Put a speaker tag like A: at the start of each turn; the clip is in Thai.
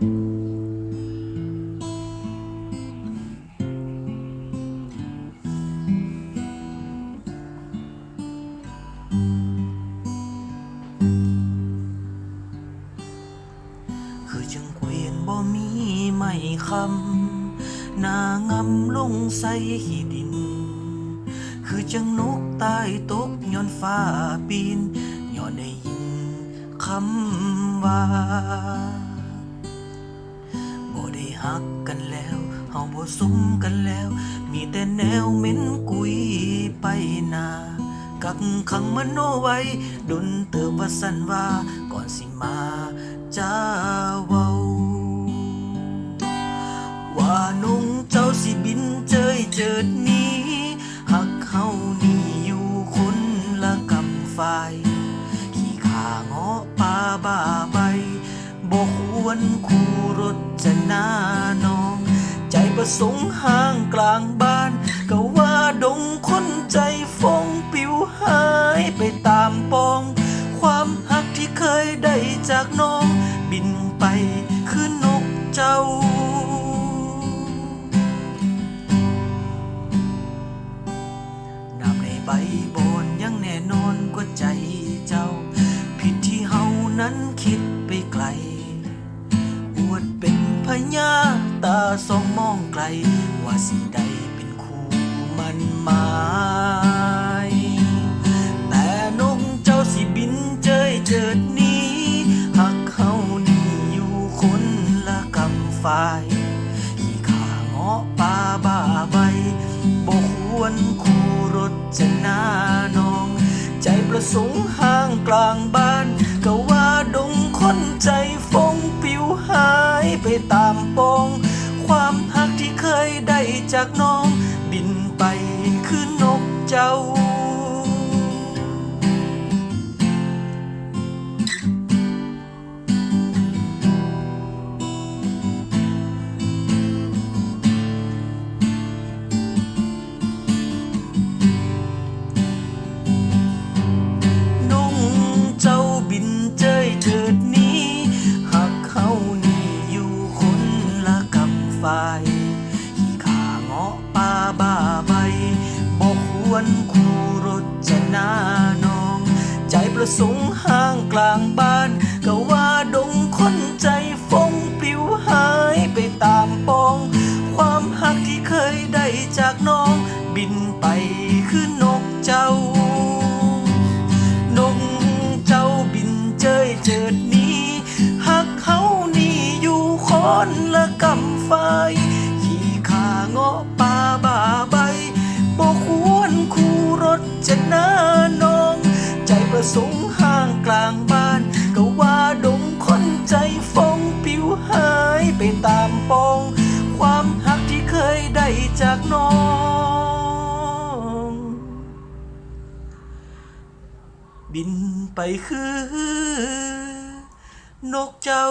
A: คือจังเกียนบ่มีไม่คำนางำลงใส่ขี้ดิน คือจังนกตายตกย้อนฟ้าปีนย้อนได้ยินคำว่า หักกันแล้วเฮาบ่สมกันแล้ว มีแต่แนวเหม็นกุยไปนากักขังมโนไว้ดุนเติบว่าสันว่าก่อนสิมาจ้าเว้าว่านุ่งเจ้าสิบินเจยเจิดหนี้หักเฮานี่อยู่คนละกำฝ่าย ขี่ขางาะป่าบ้าใบบอก วรคู่รถจะหน้าน้อง ใจประสงค์ห่างกลางบ้าน ก็ว่าดงคนใจฟงปิวหายไปตามปอง ความหักที่เคยได้จากน้อง บินไปคือนกเจ้าน้ำในใบบอนยังแน่นอนกว่าใจเจ้า ผิดที่เฮานั้นคิดไปไกล ญาตาสองมองไกล ว่าสิได้เป็นคู่มันหมายแต่นกเจ้าสิบินเจยเจิดหนี้หักเฮานี่อยู่คนละกำฝ่ายขี่ขาเงาะป่าบ้าใบบอกควรคู่รถจะหน้าน้อง ใจประสงค์ห่างกลางบ้าน ก็ว่าดงคนใจ จากน้อง บินไปคือนกเจ้า วรคู่รถจะน้านอง ใจประสงค์ห่างกลางบ้านก็ว่าดงคนใจฟงปลิวหายไปตามปอง ความหักที่เคยได้จากน้อง บินไปคือนกเจ้านกเจ้าบินเจยเจิดหนี้หักเขานี่อยู่คนละกำ ปอง ความหักที่เคยได้จากน้อง บินไปคือนกเจ้า